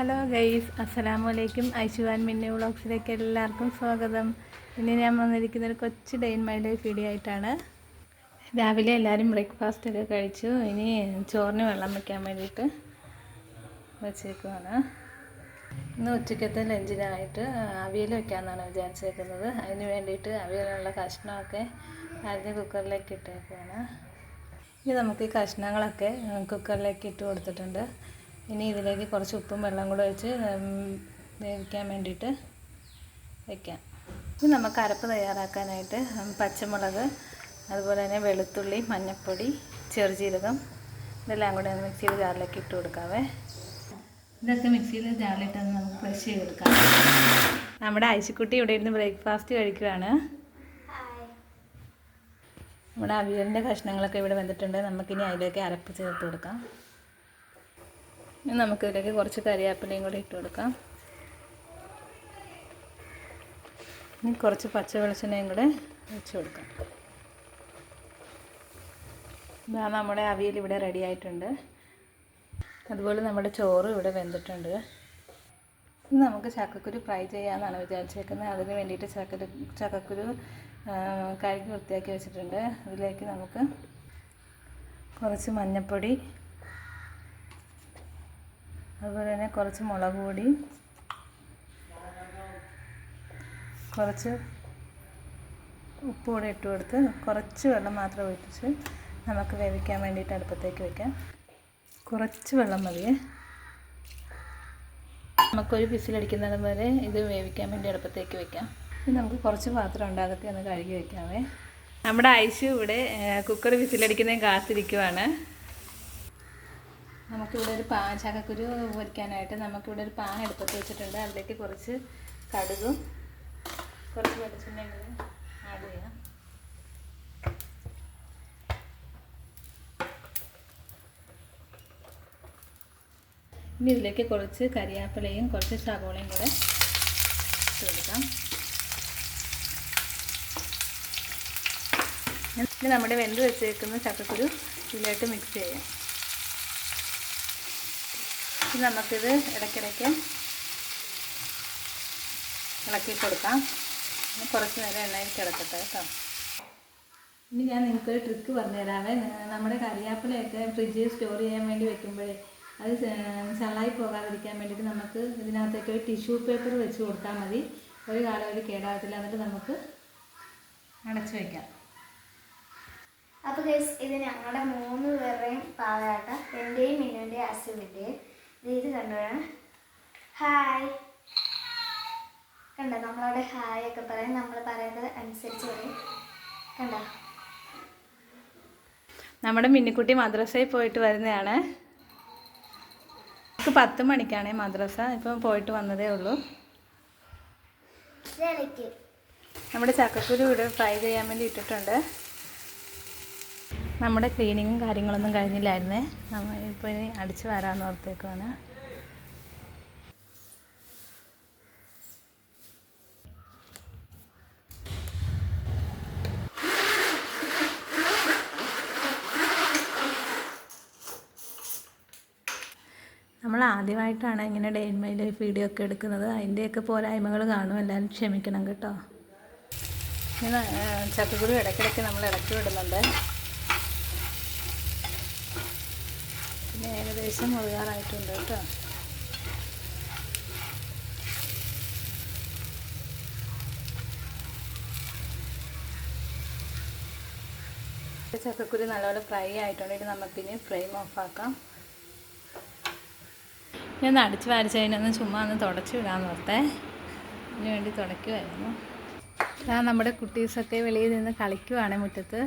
Hello guys അസ്സലാമു അലൈക്കും ഐശുവാൻ മിന്നി വ്ളോഗ്സിലേക്ക് എല്ലാവർക്കും സ്വാഗതം. ഇന്ന് ഞാൻ വന്നിരിക്കുന്ന ഒരു കൊച്ചു day in my life video ആയിട്ടാണ്. രാവിലെ എല്ലാവരും ബ്രേക്ക്ഫാസ്റ്റ് ഒക്കെ കഴിച്ചു. ഇനി ചോറിന് വെള്ളം വയ്ക്കാൻ വേണ്ടിയിട്ട് വെച്ചേക്കുവാണ്. ഇന്ന് ഉച്ചക്കത്തെ ലഞ്ചിനായിട്ട് അവിയൽ വെക്കാമെന്നാണ് വിചാരിച്ചേക്കുന്നത്. അതിന് വേണ്ടിയിട്ട് അവിയലുള്ള കഷ്ണമൊക്കെ അരിഞ്ഞ് കുക്കറിലേക്ക് ഇട്ടേക്കുവാണ്. ഇനി നമുക്ക് ഈ കഷ്ണങ്ങളൊക്കെ കുക്കറിലേക്ക് ഇട്ട് കൊടുത്തിട്ടുണ്ട്. ഇനി ഇതിലേക്ക് കുറച്ച് ഉപ്പും വെള്ളം കൂടെ വെച്ച് വേവിക്കാൻ വേണ്ടിയിട്ട് വെക്കാം. ഇനി നമുക്ക് അരപ്പ് തയ്യാറാക്കാനായിട്ട് പച്ചമുളക് അതുപോലെ തന്നെ വെളുത്തുള്ളി മഞ്ഞൾപ്പൊടി ചെറുജീരകം ഇതെല്ലാം കൂടെ ഒന്ന് മിക്സിയിൽ ജാറിലേക്ക് ഇട്ട് കൊടുക്കാവേ. ഇതൊക്കെ മിക്സിയിൽ ജാറിലിട്ടൊന്ന് നമുക്ക് ക്രഷ് ചെയ്തെടുക്കാം നമ്മുടെ ഐശുക്കുട്ടി ഇവിടെ ഇരുന്ന് ബ്രേക്ക്ഫാസ്റ്റ് കഴിക്കുകയാണ് നമ്മുടെ അവിയലിന്റെ കഷ്ണങ്ങളൊക്കെ ഇവിടെ വന്നിട്ടുണ്ട്. നമുക്കിനി അതിലേക്ക് അരപ്പ് ചേർത്ത് കൊടുക്കാം. ഇനി നമുക്കിതിലേക്ക് കുറച്ച് കരിയാപ്പിലയും കൂടി ഇട്ട് കൊടുക്കാം. ഇനി കുറച്ച് പച്ച വെളിച്ചെണ്ണയും കൂടെ വെച്ച് കൊടുക്കാം. ഇതാ നമ്മുടെ അവിയൽ ഇവിടെ റെഡി ആയിട്ടുണ്ട്. അതുപോലെ നമ്മുടെ ചോറ് ഇവിടെ വെന്തിട്ടുണ്ട്. നമുക്ക് ചക്കക്കുരു ഫ്രൈ ചെയ്യാമെന്നാണ് വിചാരിച്ചേക്കുന്നത്. അതിന് വേണ്ടിയിട്ട് ചക്കരു ചക്കക്കുരു കഴുകി വൃത്തിയാക്കി വെച്ചിട്ടുണ്ട്. അതിലേക്ക് നമുക്ക് കുറച്ച് മഞ്ഞൾപ്പൊടി അതുപോലെ തന്നെ കുറച്ച് മുളക് പൊടി. കുറച്ച് ഉപ്പ് കൂടി ഇട്ട് കൊടുത്ത് കുറച്ച് വെള്ളം മാത്രം ഒഴിപ്പിച്ച് നമുക്ക് വേവിക്കാൻ വേണ്ടിയിട്ട് അടുപ്പത്തേക്ക് വെക്കാം. കുറച്ച് വെള്ളം മതിയേ. നമുക്കൊരു വിസിലടിക്കുന്നത് വരെ ഇത് വേവിക്കാൻ വേണ്ടി അടുപ്പത്തേക്ക് വെക്കാം. ഇനി നമുക്ക് കുറച്ച് പാത്രം ഉണ്ട് ഒന്ന് കഴുകി വെക്കാമേ നമ്മുടെ ഐശു ഇവിടെ കുക്കർ വിസിലടിക്കുന്നതും കാത്തിരിക്കുവാണ്. നമുക്കിവിടെ ഒരു പാ ചക്കക്കുരു പൊരിക്കാനായിട്ട് നമുക്കിവിടെ ഒരു പാൻ എടുപ്പത്ത് വെച്ചിട്ടുണ്ട്. അതിലേക്ക് കുറച്ച് കടുകും കുറച്ച് വെളിച്ചെണ്ണയും ആഡ് ചെയ്യാം. ഇനി ഇതിലേക്ക് കുറച്ച് കരിയാപ്പിലയും കുറച്ച് സവോളയും കൂടെ ഇട്ട് കൊടുക്കാം. ഇനി നമ്മുടെ വെന്ത് വെച്ചേക്കുന്ന ചക്കക്കുരു ഇതിലേക്ക് മിക്സ് ചെയ്യാം. ഇനി നമുക്കിത് ഇടയ്ക്കിടയ്ക്ക് ഇളക്കി കൊടുക്കാം. ഇനി കുറച്ച് നേരം എണ്ണയിൽ കിടക്കട്ടെ കേട്ടോ. ഇനി ഞാൻ നിങ്ങൾക്കൊരു ട്രിക്ക് പറഞ്ഞുതരാമേ നമ്മുടെ കറിവേപ്പിലയൊക്കെ ഫ്രിഡ്ജിൽ സ്റ്റോർ ചെയ്യാൻ വേണ്ടി വെക്കുമ്പോഴേ അത് ചള്ളായി പോകാതിരിക്കാൻ വേണ്ടിയിട്ട് നമുക്ക് ഇതിനകത്തേക്ക് ഒരു ടിഷ്യൂ പേപ്പർ വെച്ച് കൊടുത്താൽ മതി. ഒരു കാലം ഒരു കേടാകത്തില്ല എന്നിട്ട് നമുക്ക് അടച്ചു വയ്ക്കാം അപ്പോൾ ഗൈസ് ഇത് ഞങ്ങളുടെ മൂന്ന് പേരുടെയും പാവയാട്ട. എന്റെയും മിന്നുവിന്റെയും അസുവിന്റെയും ഇത് കണ്ടോ ഹായ് കണ്ടോ നമ്മളവിടെ ഹായ് ഒക്കെ പറയും. നമ്മൾ പറയുന്നത് അനുസരിച്ച് പറയും. കണ്ടോ? നമ്മുടെ മിന്നിക്കുട്ടി മദ്രസയിൽ പോയിട്ട് വരുന്നതാണ്. നമുക്ക് പത്ത് മണിക്കാണ് മദ്രസ. ഇപ്പം പോയിട്ട് വന്നതേ ഉള്ളൂ. നമ്മുടെ ചക്കക്കുരു ഇവിടെ ഫ്രൈ ചെയ്യാൻ വേണ്ടി ഇട്ടിട്ടുണ്ട്. നമ്മുടെ ക്ലീനിങ്ങും കാര്യങ്ങളൊന്നും കഴിഞ്ഞില്ലായിരുന്നേ. നമ്മൾ ഇപ്പോൾ ഇനി അടിച്ച് വരാമെന്ന് ഓർത്തേക്കുവാണ്. നമ്മൾ ആദ്യമായിട്ടാണ് ഇങ്ങനെ day in my life video ഒക്കെ എടുക്കുന്നത്. അതിന്റെയൊക്കെ പോരായ്മകൾ കാണും. എല്ലാവരും ക്ഷമിക്കണം കേട്ടോ. ഇങ്ങനെ ചക്കക്കുരു ഇടയ്ക്കിടയ്ക്ക് നമ്മൾ ഇടയ്ക്ക് വിടുന്നുണ്ട്. ഏകദേശം മുഴുകാറായിട്ടുണ്ട് കേട്ടോ. ചക്കക്കുരു നല്ലപോലെ ഫ്രൈ ആയിട്ടുണ്ട്. ഇനി നമുക്കിനി ഫ്ലെയിം ഓഫാക്കാം ഞാൻ അടിച്ച് വാരിച്ച് അതിനൊന്ന് ചുമ്മാ ഒന്ന് തുടച്ച് വിടാമെന്ന് ഓർത്തേ അതിന് വേണ്ടി തുടയ്ക്കുമായിരുന്നു നമ്മുടെ കുട്ടീസൊക്കെ വെളിയിൽ നിന്ന് കളിക്കുവാണ് മുറ്റത്ത്.